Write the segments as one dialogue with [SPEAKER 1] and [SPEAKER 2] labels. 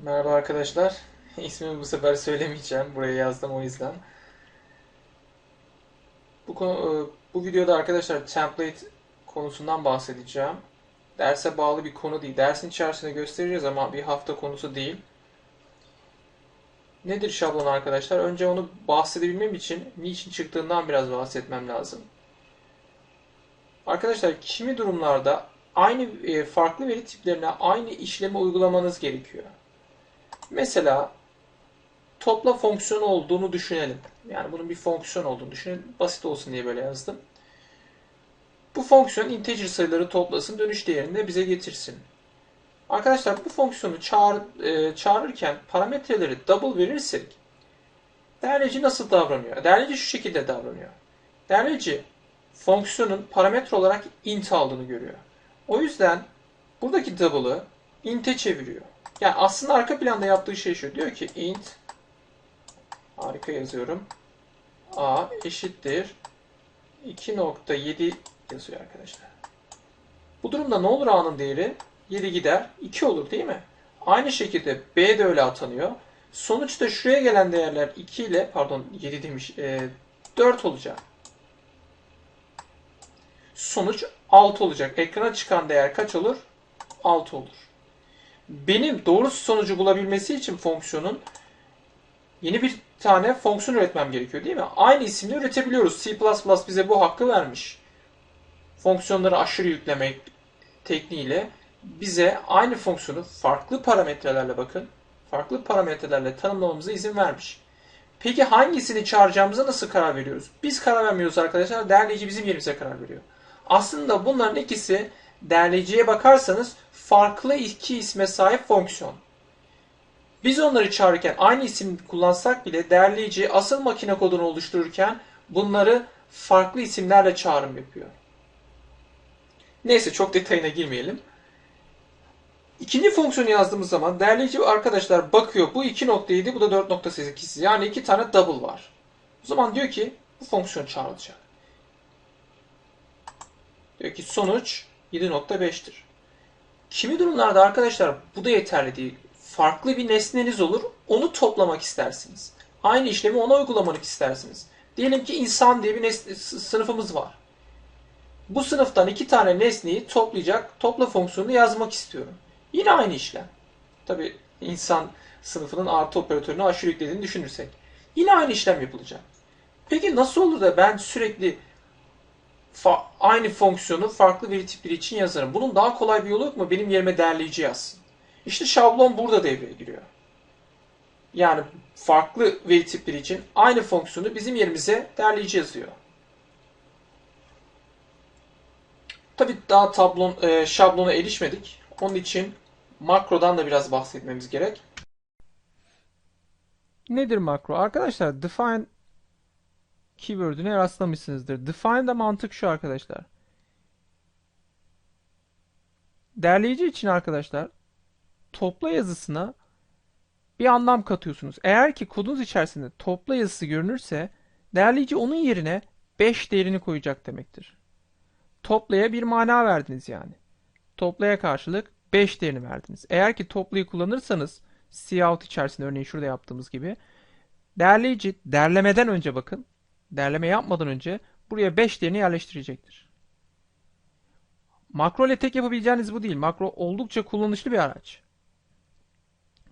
[SPEAKER 1] Merhaba arkadaşlar. İsmimi bu sefer söylemeyeceğim. Buraya yazdım o yüzden. Bu e, bu videoda arkadaşlar template konusundan bahsedeceğim. Derse bağlı bir konu değil. Dersin içerisinde göstereceğiz ama bir hafta konusu değil. Nedir şablon arkadaşlar? Önce onu bahsedebilmem için niçin çıktığından biraz bahsetmem lazım. Arkadaşlar kimi durumlarda aynı e, farklı veri tiplerine aynı işlemi uygulamanız gerekiyor. Mesela topla fonksiyonu olduğunu düşünelim. Yani bunun bir fonksiyon olduğunu düşünelim. Basit olsun diye böyle yazdım. Bu fonksiyon integer sayıları toplasın, dönüş değerini de bize getirsin. Arkadaşlar bu fonksiyonu çağır, e, çağırırken parametreleri double verirsek değerleyici nasıl davranıyor? Değerleyici şu şekilde davranıyor. Değerleyici fonksiyonun parametre olarak int aldığını görüyor. O yüzden buradaki double'ı int'e çeviriyor. Yani aslında arka planda yaptığı şey şu. Diyor ki int harika yazıyorum. a eşittir 2.7 yazıyor arkadaşlar. Bu durumda ne olur a'nın değeri? 7 gider. 2 olur değil mi? Aynı şekilde b de öyle atanıyor. Sonuçta şuraya gelen değerler 2 ile pardon 7 demiş e, 4 olacak. Sonuç 6 olacak. Ekrana çıkan değer kaç olur? 6 olur benim doğru sonucu bulabilmesi için fonksiyonun yeni bir tane fonksiyon üretmem gerekiyor değil mi? Aynı isimle üretebiliyoruz. C++ bize bu hakkı vermiş. Fonksiyonları aşırı yüklemek tekniğiyle bize aynı fonksiyonu farklı parametrelerle bakın, farklı parametrelerle tanımlamamıza izin vermiş. Peki hangisini çağıracağımıza nasıl karar veriyoruz? Biz karar vermiyoruz arkadaşlar. Değerleyici bizim yerimize karar veriyor. Aslında bunların ikisi değerleyiciye bakarsanız farklı iki isme sahip fonksiyon. Biz onları çağırırken aynı isim kullansak bile değerleyici asıl makine kodunu oluştururken bunları farklı isimlerle çağrım yapıyor. Neyse çok detayına girmeyelim. İkinci fonksiyonu yazdığımız zaman değerleyici arkadaşlar bakıyor bu 2.7 bu da 4.8 yani iki tane double var. O zaman diyor ki bu fonksiyon çağrılacak. Diyor ki sonuç 7.5'tir. Kimi durumlarda arkadaşlar bu da yeterli değil. Farklı bir nesneniz olur. Onu toplamak istersiniz. Aynı işlemi ona uygulamak istersiniz. Diyelim ki insan diye bir nesne, sınıfımız var. Bu sınıftan iki tane nesneyi toplayacak topla fonksiyonunu yazmak istiyorum. Yine aynı işlem. Tabi insan sınıfının artı operatörünü aşırı yüklediğini düşünürsek. Yine aynı işlem yapılacak. Peki nasıl olur da ben sürekli fa- aynı fonksiyonu farklı veri tipleri için yazarım. Bunun daha kolay bir yolu yok mu? Benim yerime değerleyici yazsın. İşte şablon burada devreye giriyor. Yani farklı veri tipleri için aynı fonksiyonu bizim yerimize değerleyici yazıyor. Tabi daha tablon, e, şablona erişmedik. Onun için makrodan da biraz bahsetmemiz gerek.
[SPEAKER 2] Nedir makro? Arkadaşlar define keyword'üne rastlamışsınızdır. Define'da mantık şu arkadaşlar. Derleyici için arkadaşlar topla yazısına bir anlam katıyorsunuz. Eğer ki kodunuz içerisinde topla yazısı görünürse derleyici onun yerine 5 değerini koyacak demektir. Toplaya bir mana verdiniz yani. Toplaya karşılık 5 değerini verdiniz. Eğer ki toplayı kullanırsanız cout içerisinde örneğin şurada yaptığımız gibi derleyici derlemeden önce bakın derleme yapmadan önce buraya 5 değerini yerleştirecektir. Makro ile tek yapabileceğiniz bu değil. Makro oldukça kullanışlı bir araç.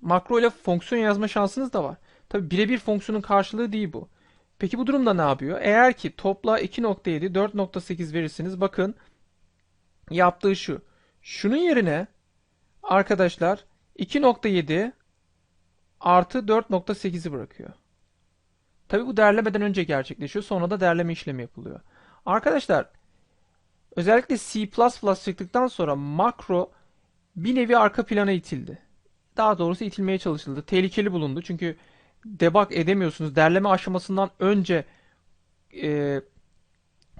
[SPEAKER 2] Makro ile fonksiyon yazma şansınız da var. Tabi birebir fonksiyonun karşılığı değil bu. Peki bu durumda ne yapıyor? Eğer ki topla 2.7 4.8 verirsiniz bakın yaptığı şu. Şunun yerine arkadaşlar 2.7 artı 4.8'i bırakıyor. Tabi bu derlemeden önce gerçekleşiyor. Sonra da derleme işlemi yapılıyor. Arkadaşlar özellikle C++ çıktıktan sonra makro bir nevi arka plana itildi. Daha doğrusu itilmeye çalışıldı. Tehlikeli bulundu. Çünkü debug edemiyorsunuz. Derleme aşamasından önce e,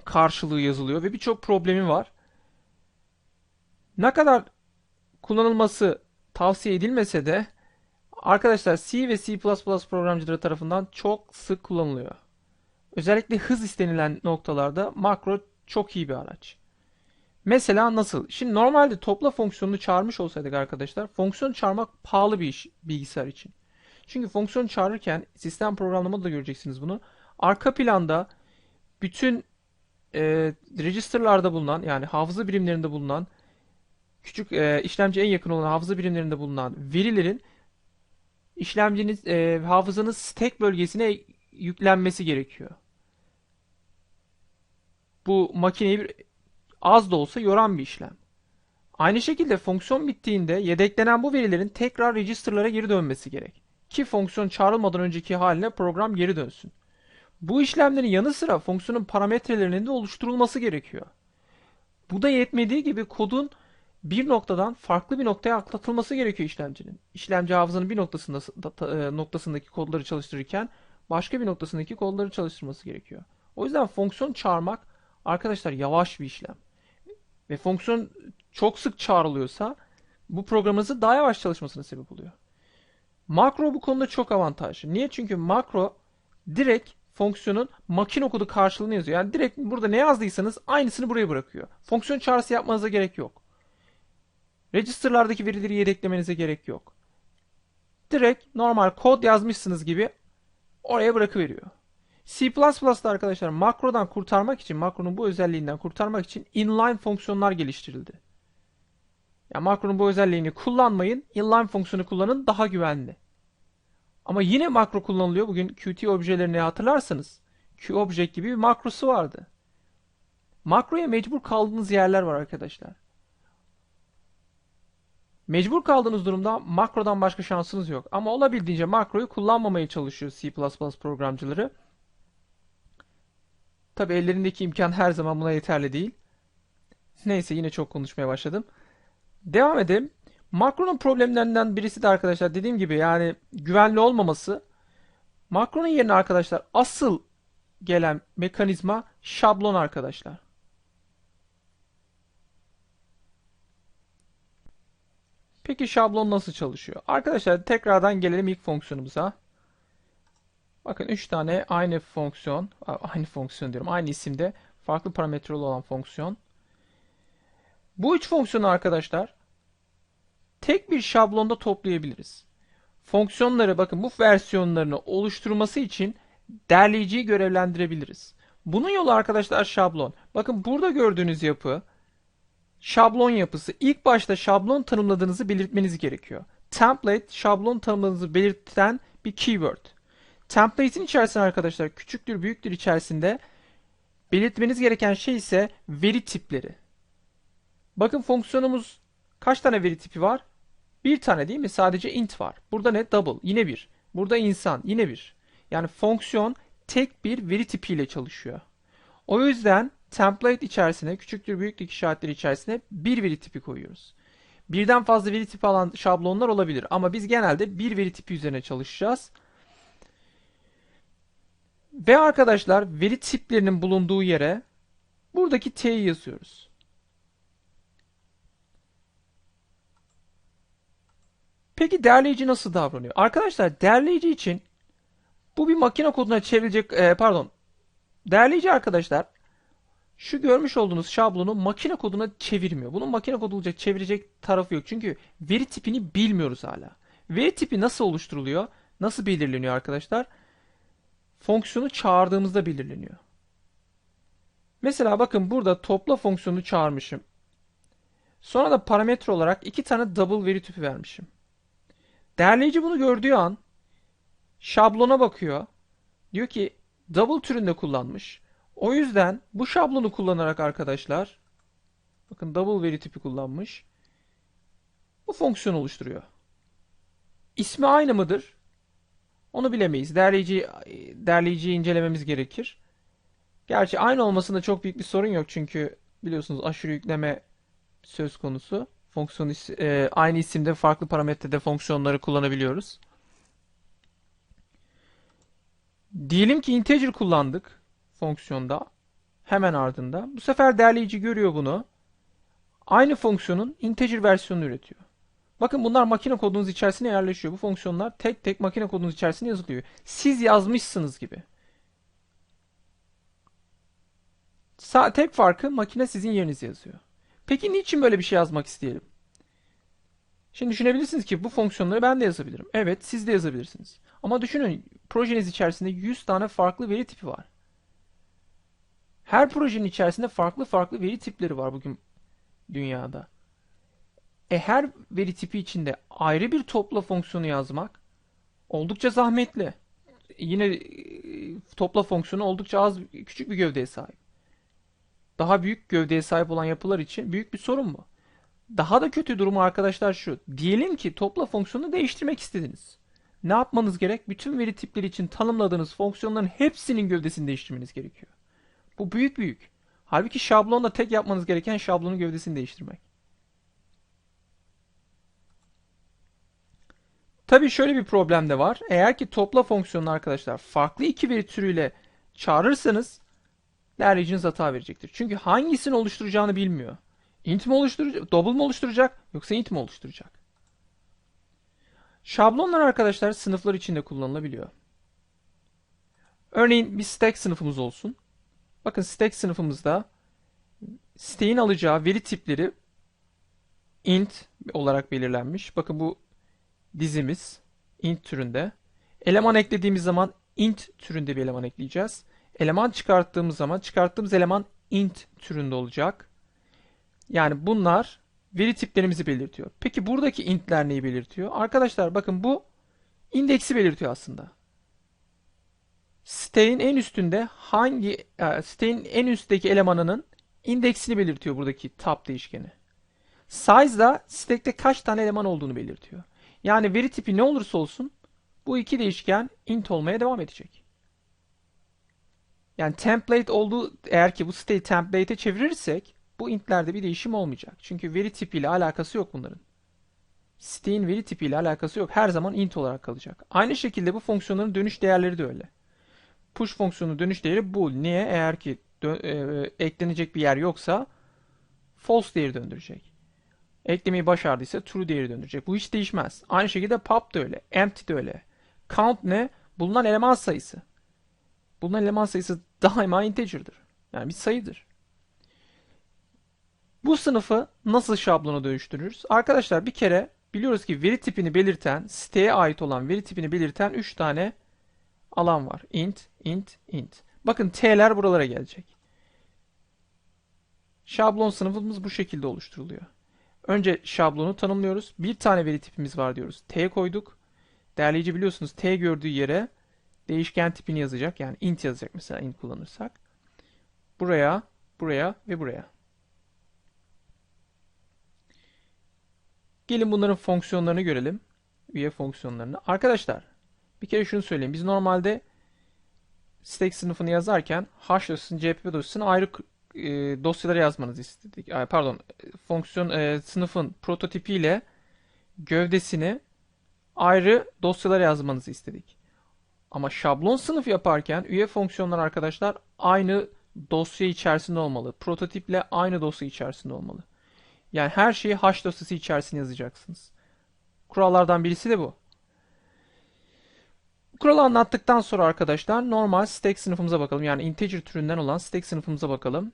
[SPEAKER 2] karşılığı yazılıyor ve birçok problemi var. Ne kadar kullanılması tavsiye edilmese de Arkadaşlar C ve C++ programcıları tarafından çok sık kullanılıyor. Özellikle hız istenilen noktalarda makro çok iyi bir araç. Mesela nasıl? Şimdi normalde topla fonksiyonunu çağırmış olsaydık arkadaşlar, fonksiyon çağırmak pahalı bir iş bilgisayar için. Çünkü fonksiyon çağırırken sistem programlamada da göreceksiniz bunu. Arka planda bütün e, register'larda bulunan yani hafıza birimlerinde bulunan küçük e, işlemci en yakın olan hafıza birimlerinde bulunan verilerin işlemciniz e, hafızanın stack bölgesine yüklenmesi gerekiyor. Bu makineyi bir, az da olsa yoran bir işlem. Aynı şekilde fonksiyon bittiğinde yedeklenen bu verilerin tekrar register'lara geri dönmesi gerek. Ki fonksiyon çağrılmadan önceki haline program geri dönsün. Bu işlemlerin yanı sıra fonksiyonun parametrelerinin de oluşturulması gerekiyor. Bu da yetmediği gibi kodun bir noktadan farklı bir noktaya aktarılması gerekiyor işlemcinin. İşlemci hafızanın bir noktasında e, noktasındaki kodları çalıştırırken başka bir noktasındaki kodları çalıştırması gerekiyor. O yüzden fonksiyon çağırmak arkadaşlar yavaş bir işlem. Ve fonksiyon çok sık çağrılıyorsa bu programınızın daha yavaş çalışmasına sebep oluyor. Makro bu konuda çok avantajlı. Niye? Çünkü makro direkt fonksiyonun makine kodu karşılığını yazıyor. Yani direkt burada ne yazdıysanız aynısını buraya bırakıyor. Fonksiyon çağrısı yapmanıza gerek yok. Register'lardaki verileri yedeklemenize gerek yok. Direkt normal kod yazmışsınız gibi oraya bırakıveriyor. C++'da arkadaşlar makrodan kurtarmak için, makronun bu özelliğinden kurtarmak için inline fonksiyonlar geliştirildi. Yani makronun bu özelliğini kullanmayın, inline fonksiyonu kullanın daha güvenli. Ama yine makro kullanılıyor. Bugün Qt objelerini hatırlarsanız QObject gibi bir makrosu vardı. Makroya mecbur kaldığınız yerler var arkadaşlar. Mecbur kaldığınız durumda makrodan başka şansınız yok. Ama olabildiğince makroyu kullanmamaya çalışıyor C++ programcıları. Tabi ellerindeki imkan her zaman buna yeterli değil. Neyse yine çok konuşmaya başladım. Devam edelim. Makronun problemlerinden birisi de arkadaşlar dediğim gibi yani güvenli olmaması. Makronun yerine arkadaşlar asıl gelen mekanizma şablon arkadaşlar. Peki şablon nasıl çalışıyor? Arkadaşlar tekrardan gelelim ilk fonksiyonumuza. Bakın 3 tane aynı fonksiyon, aynı fonksiyon diyorum, aynı isimde farklı parametreli olan fonksiyon. Bu üç fonksiyonu arkadaşlar tek bir şablonda toplayabiliriz. Fonksiyonları bakın bu versiyonlarını oluşturması için derleyiciyi görevlendirebiliriz. Bunun yolu arkadaşlar şablon. Bakın burada gördüğünüz yapı şablon yapısı. İlk başta şablon tanımladığınızı belirtmeniz gerekiyor. Template şablon tanımladığınızı belirten bir keyword. Template'in içerisinde arkadaşlar küçüktür büyüktür içerisinde belirtmeniz gereken şey ise veri tipleri. Bakın fonksiyonumuz kaç tane veri tipi var? Bir tane değil mi? Sadece int var. Burada ne? Double. Yine bir. Burada insan. Yine bir. Yani fonksiyon tek bir veri tipiyle çalışıyor. O yüzden template içerisine küçüktür büyüklük işaretleri içerisine bir veri tipi koyuyoruz. Birden fazla veri tipi alan şablonlar olabilir ama biz genelde bir veri tipi üzerine çalışacağız. Ve arkadaşlar veri tiplerinin bulunduğu yere buradaki t'yi yazıyoruz. Peki derleyici nasıl davranıyor? Arkadaşlar derleyici için bu bir makine koduna çevrilecek e, pardon. Derleyici arkadaşlar şu görmüş olduğunuz şablonu makine koduna çevirmiyor. Bunun makine kodu olacak çevirecek tarafı yok. Çünkü veri tipini bilmiyoruz hala. Veri tipi nasıl oluşturuluyor? Nasıl belirleniyor arkadaşlar? Fonksiyonu çağırdığımızda belirleniyor. Mesela bakın burada topla fonksiyonu çağırmışım. Sonra da parametre olarak iki tane double veri tipi vermişim. Derleyici bunu gördüğü an şablona bakıyor. Diyor ki double türünde kullanmış. O yüzden bu şablonu kullanarak arkadaşlar bakın double veri tipi kullanmış. Bu fonksiyon oluşturuyor. İsmi aynı mıdır? Onu bilemeyiz. Derleyici derleyiciyi incelememiz gerekir. Gerçi aynı olmasında çok büyük bir sorun yok çünkü biliyorsunuz aşırı yükleme söz konusu fonksiyon e, aynı isimde farklı parametrede fonksiyonları kullanabiliyoruz. Diyelim ki integer kullandık fonksiyonda. Hemen ardında. Bu sefer derleyici görüyor bunu. Aynı fonksiyonun integer versiyonunu üretiyor. Bakın bunlar makine kodunuz içerisine yerleşiyor. Bu fonksiyonlar tek tek makine kodunuz içerisine yazılıyor. Siz yazmışsınız gibi. Tek farkı makine sizin yerinize yazıyor. Peki niçin böyle bir şey yazmak isteyelim? Şimdi düşünebilirsiniz ki bu fonksiyonları ben de yazabilirim. Evet, siz de yazabilirsiniz. Ama düşünün, projeniz içerisinde 100 tane farklı veri tipi var. Her projenin içerisinde farklı farklı veri tipleri var bugün dünyada. E her veri tipi içinde ayrı bir topla fonksiyonu yazmak oldukça zahmetli. Yine e, topla fonksiyonu oldukça az, küçük bir gövdeye sahip. Daha büyük gövdeye sahip olan yapılar için büyük bir sorun bu. Daha da kötü durumu arkadaşlar şu. Diyelim ki topla fonksiyonunu değiştirmek istediniz. Ne yapmanız gerek? Bütün veri tipleri için tanımladığınız fonksiyonların hepsinin gövdesini değiştirmeniz gerekiyor. Bu büyük büyük. Halbuki şablonda tek yapmanız gereken şablonun gövdesini değiştirmek. Tabii şöyle bir problem de var. Eğer ki topla fonksiyonunu arkadaşlar farklı iki veri türüyle çağırırsanız derleyiciniz hata verecektir. Çünkü hangisini oluşturacağını bilmiyor. Int mi oluşturacak, double mu oluşturacak yoksa int mi oluşturacak? Şablonlar arkadaşlar sınıflar içinde kullanılabiliyor. Örneğin bir stack sınıfımız olsun. Bakın stack sınıfımızda stack'in alacağı veri tipleri int olarak belirlenmiş. Bakın bu dizimiz int türünde. Eleman eklediğimiz zaman int türünde bir eleman ekleyeceğiz. Eleman çıkarttığımız zaman çıkarttığımız eleman int türünde olacak. Yani bunlar veri tiplerimizi belirtiyor. Peki buradaki intler neyi belirtiyor? Arkadaşlar bakın bu indeksi belirtiyor aslında. Site'in en üstünde hangi e, site'in en üstteki elemanının indeksini belirtiyor buradaki tab değişkeni. Size da stack'te kaç tane eleman olduğunu belirtiyor. Yani veri tipi ne olursa olsun bu iki değişken int olmaya devam edecek. Yani template olduğu eğer ki bu siteyi template'e çevirirsek bu intlerde bir değişim olmayacak. Çünkü veri tipiyle alakası yok bunların. Siteyin veri tipiyle alakası yok. Her zaman int olarak kalacak. Aynı şekilde bu fonksiyonların dönüş değerleri de öyle. Push fonksiyonu dönüş değeri bool. Niye? Eğer ki e, eklenecek bir yer yoksa false değeri döndürecek. Eklemeyi başardıysa true değeri döndürecek. Bu hiç değişmez. Aynı şekilde pop da öyle. Empty de öyle. Count ne? Bulunan eleman sayısı. Bulunan eleman sayısı daima integer'dır. Yani bir sayıdır. Bu sınıfı nasıl şablona dönüştürürüz? Arkadaşlar bir kere biliyoruz ki veri tipini belirten, siteye ait olan veri tipini belirten 3 tane alan var. int, int, int. Bakın t'ler buralara gelecek. Şablon sınıfımız bu şekilde oluşturuluyor. Önce şablonu tanımlıyoruz. Bir tane veri tipimiz var diyoruz. T koyduk. Derleyici biliyorsunuz T gördüğü yere değişken tipini yazacak. Yani int yazacak mesela int kullanırsak. Buraya, buraya ve buraya. Gelin bunların fonksiyonlarını görelim. Üye fonksiyonlarını. Arkadaşlar bir kere şunu söyleyeyim. Biz normalde stack sınıfını yazarken H dosyasını, CPP dosyasını ayrı e, dosyalara yazmanızı istedik. Pardon, fonksiyon e, sınıfın prototipiyle gövdesini ayrı dosyalara yazmanızı istedik. Ama şablon sınıf yaparken üye fonksiyonlar arkadaşlar aynı dosya içerisinde olmalı. Prototiple aynı dosya içerisinde olmalı. Yani her şeyi H dosyası içerisine yazacaksınız. Kurallardan birisi de bu. Kuralı anlattıktan sonra arkadaşlar normal stack sınıfımıza bakalım. Yani integer türünden olan stack sınıfımıza bakalım.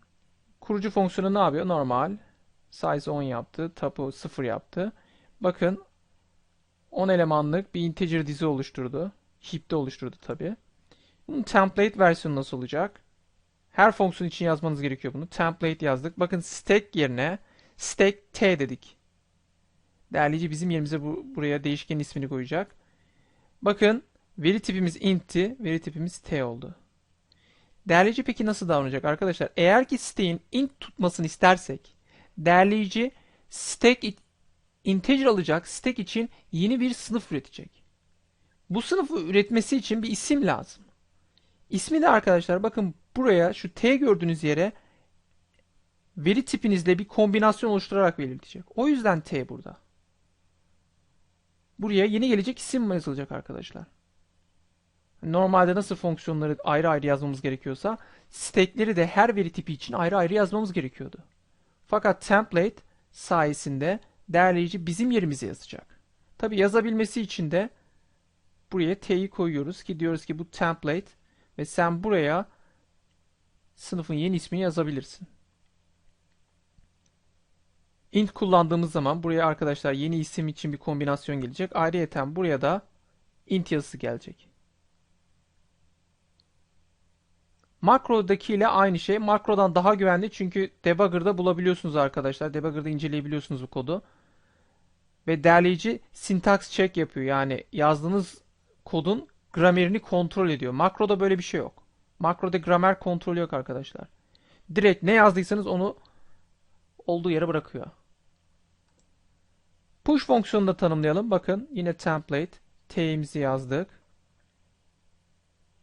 [SPEAKER 2] Kurucu fonksiyonu ne yapıyor? Normal. Size 10 yaptı. Tapu 0 yaptı. Bakın 10 elemanlık bir integer dizi oluşturdu. Heap'te oluşturdu tabi. Bunun template versiyonu nasıl olacak? Her fonksiyon için yazmanız gerekiyor bunu. Template yazdık. Bakın stack yerine stack t dedik. Derleyici bizim yerimize bu, buraya değişken ismini koyacak. Bakın veri tipimiz int'ti. Veri tipimiz t oldu. Derleyici peki nasıl davranacak arkadaşlar? Eğer ki stack'in int tutmasını istersek derleyici stack integer alacak. Stack için yeni bir sınıf üretecek. Bu sınıfı üretmesi için bir isim lazım. İsmi de arkadaşlar bakın buraya şu t gördüğünüz yere veri tipinizle bir kombinasyon oluşturarak belirtecek. O yüzden t burada. Buraya yeni gelecek isim yazılacak arkadaşlar. Normalde nasıl fonksiyonları ayrı ayrı yazmamız gerekiyorsa stack'leri de her veri tipi için ayrı ayrı yazmamız gerekiyordu. Fakat template sayesinde derleyici bizim yerimize yazacak. Tabi yazabilmesi için de buraya t'yi koyuyoruz ki diyoruz ki bu template ve sen buraya sınıfın yeni ismini yazabilirsin. int kullandığımız zaman buraya arkadaşlar yeni isim için bir kombinasyon gelecek. Ayrıyeten buraya da int yazısı gelecek. Makrodaki ile aynı şey. Makrodan daha güvenli çünkü debugger'da bulabiliyorsunuz arkadaşlar. Debugger'da inceleyebiliyorsunuz bu kodu. Ve derleyici syntax check yapıyor. Yani yazdığınız kodun gramerini kontrol ediyor. Makroda böyle bir şey yok. Makroda gramer kontrolü yok arkadaşlar. Direkt ne yazdıysanız onu olduğu yere bırakıyor. Push fonksiyonunu da tanımlayalım. Bakın yine template. T'imizi yazdık.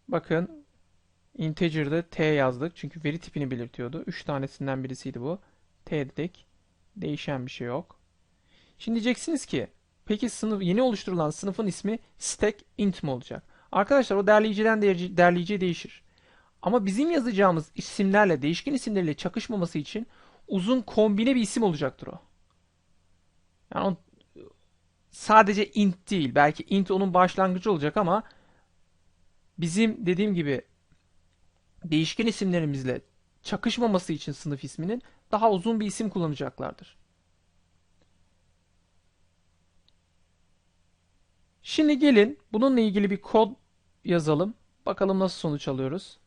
[SPEAKER 2] Bakın integer'da T yazdık. Çünkü veri tipini belirtiyordu. 3 tanesinden birisiydi bu. T dedik. Değişen bir şey yok. Şimdi diyeceksiniz ki peki sınıf yeni oluşturulan sınıfın ismi stack int mi olacak? Arkadaşlar o derleyiciden derleyiciye değişir. Ama bizim yazacağımız isimlerle değişken isimleriyle çakışmaması için uzun kombine bir isim olacaktır o. Yani o sadece int değil. Belki int onun başlangıcı olacak ama bizim dediğim gibi değişken isimlerimizle çakışmaması için sınıf isminin daha uzun bir isim kullanacaklardır. Şimdi gelin bununla ilgili bir kod yazalım. Bakalım nasıl sonuç alıyoruz.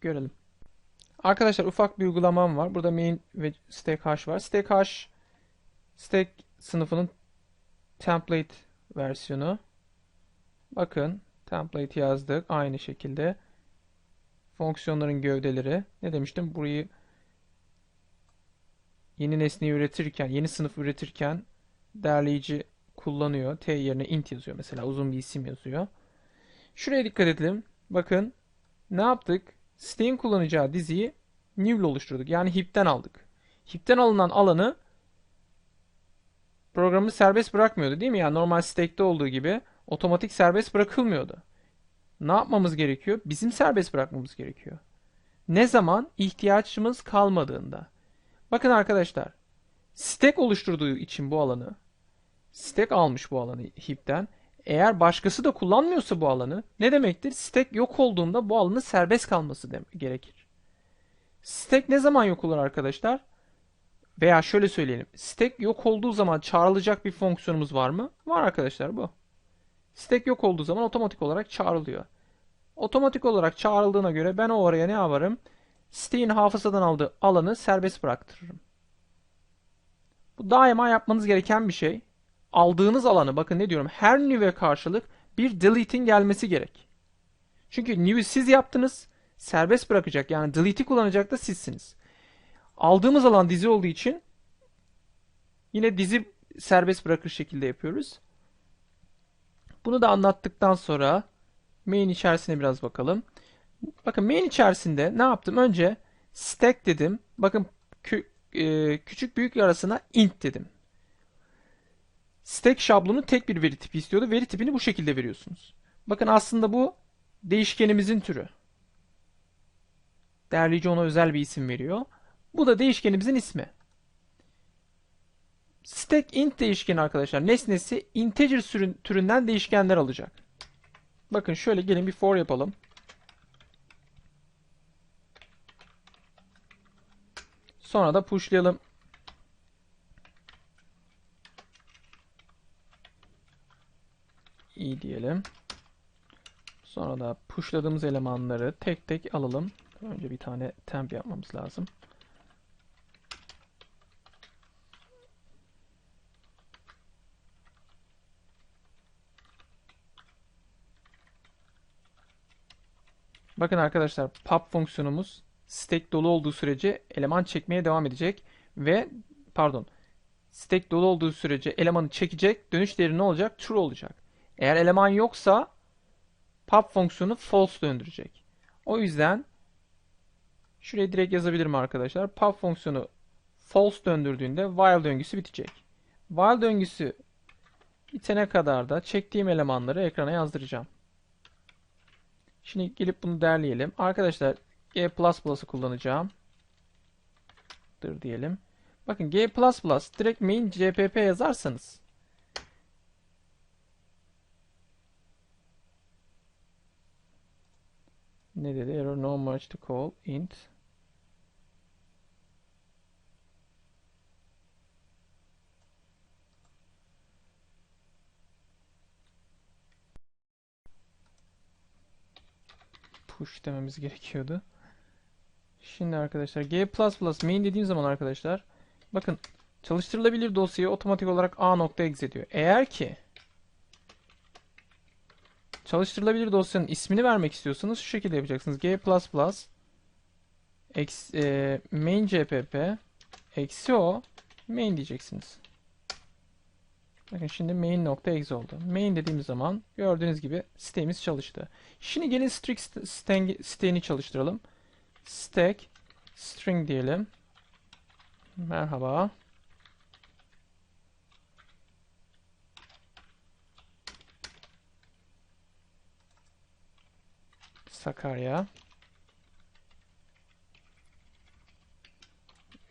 [SPEAKER 2] Görelim. Arkadaşlar ufak bir uygulamam var. Burada main ve stack hash var. Stack hash stack sınıfının template versiyonu. Bakın template yazdık. Aynı şekilde. Fonksiyonların gövdeleri. Ne demiştim? Burayı yeni nesneyi üretirken, yeni sınıf üretirken derleyici kullanıyor. T yerine int yazıyor mesela. Uzun bir isim yazıyor. Şuraya dikkat edelim. Bakın ne yaptık? Site'in kullanacağı diziyi new oluşturduk. Yani heap'ten aldık. Heap'ten alınan alanı programı serbest bırakmıyordu değil mi? Yani normal stack'te olduğu gibi otomatik serbest bırakılmıyordu. Ne yapmamız gerekiyor? Bizim serbest bırakmamız gerekiyor. Ne zaman? ihtiyaçımız kalmadığında. Bakın arkadaşlar. Stack oluşturduğu için bu alanı stack almış bu alanı heap'ten. Eğer başkası da kullanmıyorsa bu alanı ne demektir? Stack yok olduğunda bu alanın serbest kalması gerekir. Stack ne zaman yok olur arkadaşlar? Veya şöyle söyleyelim. Stack yok olduğu zaman çağrılacak bir fonksiyonumuz var mı? Var arkadaşlar bu. Stack yok olduğu zaman otomatik olarak çağrılıyor. Otomatik olarak çağrıldığına göre ben o oraya ne yaparım? Stack'in hafızadan aldığı alanı serbest bıraktırırım. Bu daima yapmanız gereken bir şey aldığınız alanı bakın ne diyorum her new'e karşılık bir delete'in gelmesi gerek. Çünkü new'ü siz yaptınız serbest bırakacak yani delete'i kullanacak da sizsiniz. Aldığımız alan dizi olduğu için yine dizi serbest bırakır şekilde yapıyoruz. Bunu da anlattıktan sonra main içerisine biraz bakalım. Bakın main içerisinde ne yaptım? Önce stack dedim. Bakın kü e, küçük büyük arasına int dedim. Stack şablonu tek bir veri tipi istiyordu. Veri tipini bu şekilde veriyorsunuz. Bakın aslında bu değişkenimizin türü. Derleyici ona özel bir isim veriyor. Bu da değişkenimizin ismi. Stack int değişkeni arkadaşlar nesnesi integer türünden değişkenler alacak. Bakın şöyle gelin bir for yapalım. Sonra da pushlayalım. i diyelim. Sonra da pushladığımız elemanları tek tek alalım. Önce bir tane temp yapmamız lazım. Bakın arkadaşlar pop fonksiyonumuz stack dolu olduğu sürece eleman çekmeye devam edecek ve pardon stack dolu olduğu sürece elemanı çekecek dönüş değeri ne olacak? True olacak. Eğer eleman yoksa pop fonksiyonu false döndürecek. O yüzden şuraya direkt yazabilirim arkadaşlar. Pop fonksiyonu false döndürdüğünde while döngüsü bitecek. While döngüsü bitene kadar da çektiğim elemanları ekrana yazdıracağım. Şimdi gelip bunu derleyelim. Arkadaşlar G++'ı kullanacağım. Dır diyelim. Bakın G++ direkt main cpp yazarsanız ne dedi? Error no match to call int push dememiz gerekiyordu. Şimdi arkadaşlar G++ main dediğim zaman arkadaşlar bakın çalıştırılabilir dosyayı otomatik olarak a.exe diyor. Eğer ki çalıştırılabilir dosyanın ismini vermek istiyorsanız şu şekilde yapacaksınız. G++ ex, e, eksi o main diyeceksiniz. Bakın şimdi main.exe oldu. Main dediğimiz zaman gördüğünüz gibi sitemiz çalıştı. Şimdi gelin string st- siteğini çalıştıralım. Stack string diyelim. Merhaba. Sakarya.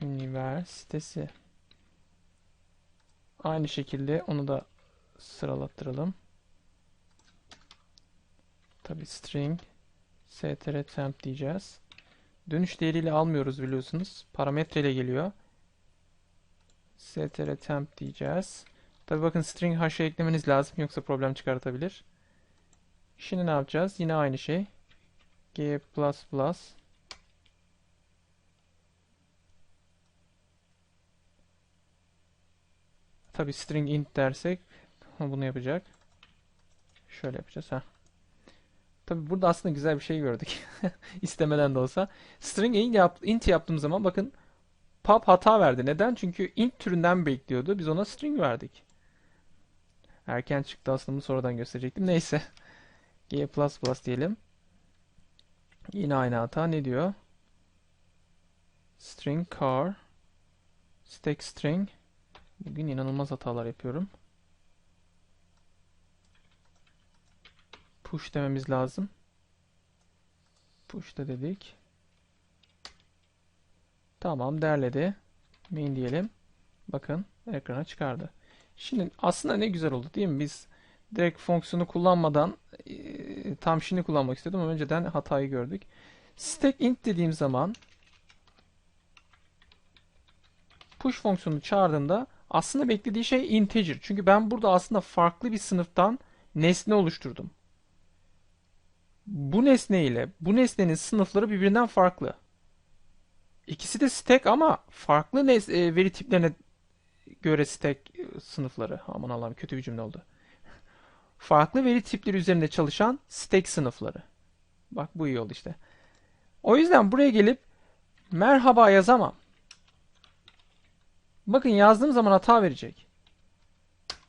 [SPEAKER 2] Üniversitesi. Aynı şekilde onu da sıralattıralım. Tabi string str temp diyeceğiz. Dönüş değeriyle almıyoruz biliyorsunuz. Parametre ile geliyor. str temp diyeceğiz. Tabi bakın string hash'e eklemeniz lazım yoksa problem çıkartabilir. Şimdi ne yapacağız? Yine aynı şey. g++ Tabi string int dersek bunu yapacak. Şöyle yapacağız ha. Tabi burada aslında güzel bir şey gördük. İstemeden de olsa. String int, yap, int yaptığım zaman bakın pub hata verdi. Neden? Çünkü int türünden bekliyordu. Biz ona string verdik. Erken çıktı aslında sonradan gösterecektim. Neyse. G++ diyelim. Yine aynı hata. Ne diyor? String car stack string Bugün inanılmaz hatalar yapıyorum. Push dememiz lazım. Push da dedik. Tamam derledi. Main diyelim. Bakın ekrana çıkardı. Şimdi aslında ne güzel oldu değil mi? Biz direkt fonksiyonu kullanmadan e, tam şimdi kullanmak istedim ama önceden hatayı gördük. Stack int dediğim zaman push fonksiyonunu çağırdığımda aslında beklediği şey integer. Çünkü ben burada aslında farklı bir sınıftan nesne oluşturdum. Bu nesne ile bu nesnenin sınıfları birbirinden farklı. İkisi de stack ama farklı e, veri tiplerine göre stack e, sınıfları. Aman Allah'ım kötü bir cümle oldu. Farklı veri tipleri üzerinde çalışan stack sınıfları. Bak bu iyi oldu işte. O yüzden buraya gelip merhaba yazamam. Bakın yazdığım zaman hata verecek.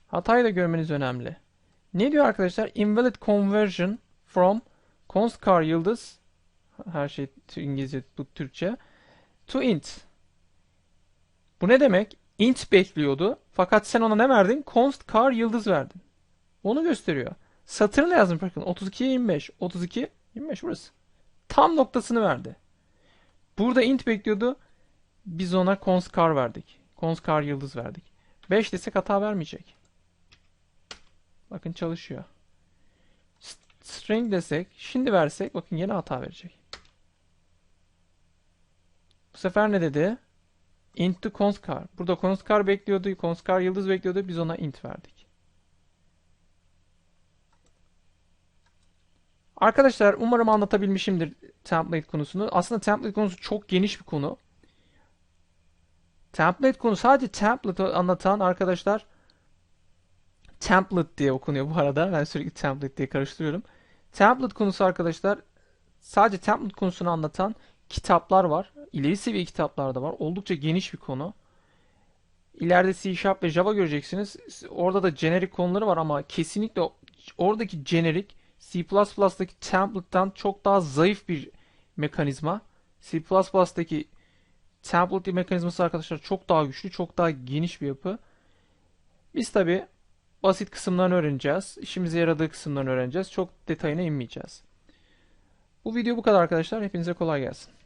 [SPEAKER 2] Hatayı da görmeniz önemli. Ne diyor arkadaşlar? Invalid conversion from const char yıldız her şey İngilizce bu Türkçe to int. Bu ne demek? Int bekliyordu. Fakat sen ona ne verdin? Const char yıldız verdin. Onu gösteriyor. Satırını yazmış bakın. 32'ye 25. 32 25 burası. Tam noktasını verdi. Burada int bekliyordu. Biz ona const char verdik. Const char yıldız verdik. 5 desek hata vermeyecek. Bakın çalışıyor. String desek, şimdi versek bakın yine hata verecek. Bu sefer ne dedi? Int to const char. Burada const char bekliyordu, const char yıldız bekliyordu. Biz ona int verdik. Arkadaşlar umarım anlatabilmişimdir template konusunu. Aslında template konusu çok geniş bir konu. Template konu sadece template anlatan arkadaşlar template diye okunuyor bu arada. Ben sürekli template diye karıştırıyorum. Template konusu arkadaşlar sadece template konusunu anlatan kitaplar var. İleri seviye kitaplar da var. Oldukça geniş bir konu. İleride C Sharp ve Java göreceksiniz. Orada da jenerik konuları var ama kesinlikle oradaki jenerik C++'daki template'tan çok daha zayıf bir mekanizma. C++'daki template mekanizması arkadaşlar çok daha güçlü, çok daha geniş bir yapı. Biz tabi basit kısımlarını öğreneceğiz. İşimize yaradığı kısımlarını öğreneceğiz. Çok detayına inmeyeceğiz. Bu video bu kadar arkadaşlar. Hepinize kolay gelsin.